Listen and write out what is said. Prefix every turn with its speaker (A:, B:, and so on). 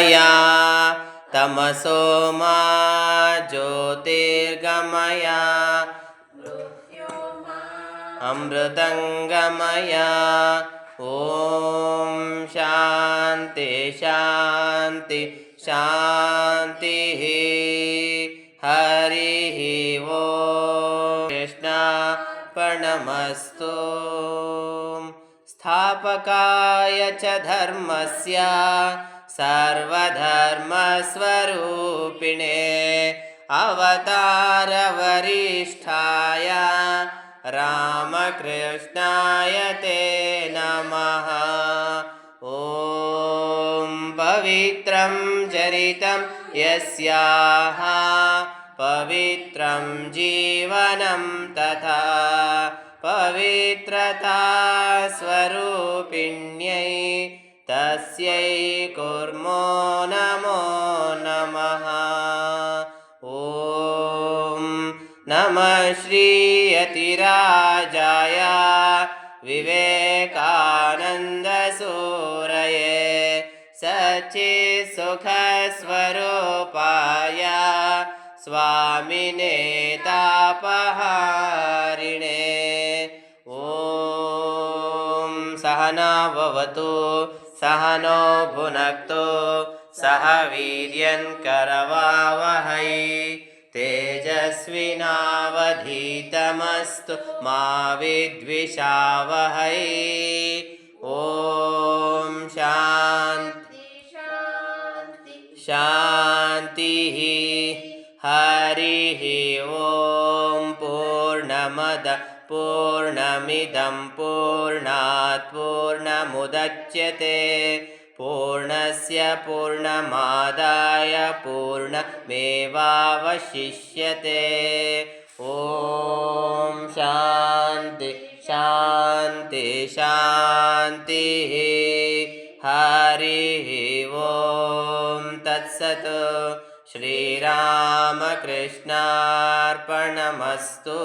A: या तमसो मा ज्योतिर्गमया। अमृतङ्गमया ॐ शान्ति शान्ति शान्तिः। हरिः वो कृष्णार्पणमस्तु। स्थापकाय च धर्मस्य सर्वधर्मस्वरूपिणे अवतारवरिष्ठाय रामकृष्णाय ते नमः। ॐ पवित्रं चरितं यस्याः पवित्रं जीवनं तथा पवित्रता स्वरूपिण्यै तस्यै कुर्मो नमो नमः। ॐ नमः श्रीयतिराजाय विवेकानन्दसूरये सच्चित्सुखस्वरूपाय स्वामिने तापहारिणे ॐ सहना भवतु सहनो भुनक्तु सह वीर्यङ्करवावहै तेजस्विनावधीतमस्तु मा विद्विषावहै। ॐ शान्ति। शान्तिः। हरिः। ॐ पूर्णमद पूर्णमिदं पूर्णात् पूर्णमुदच्यते पूर्णस्य पूर्णमादाय पूर्णमेवावशिष्यते। ॐ शान्ति शान्ति शान्तिः। हरिः ॐ तत्सत्। श्रीरामकृष्णार्पणमस्तु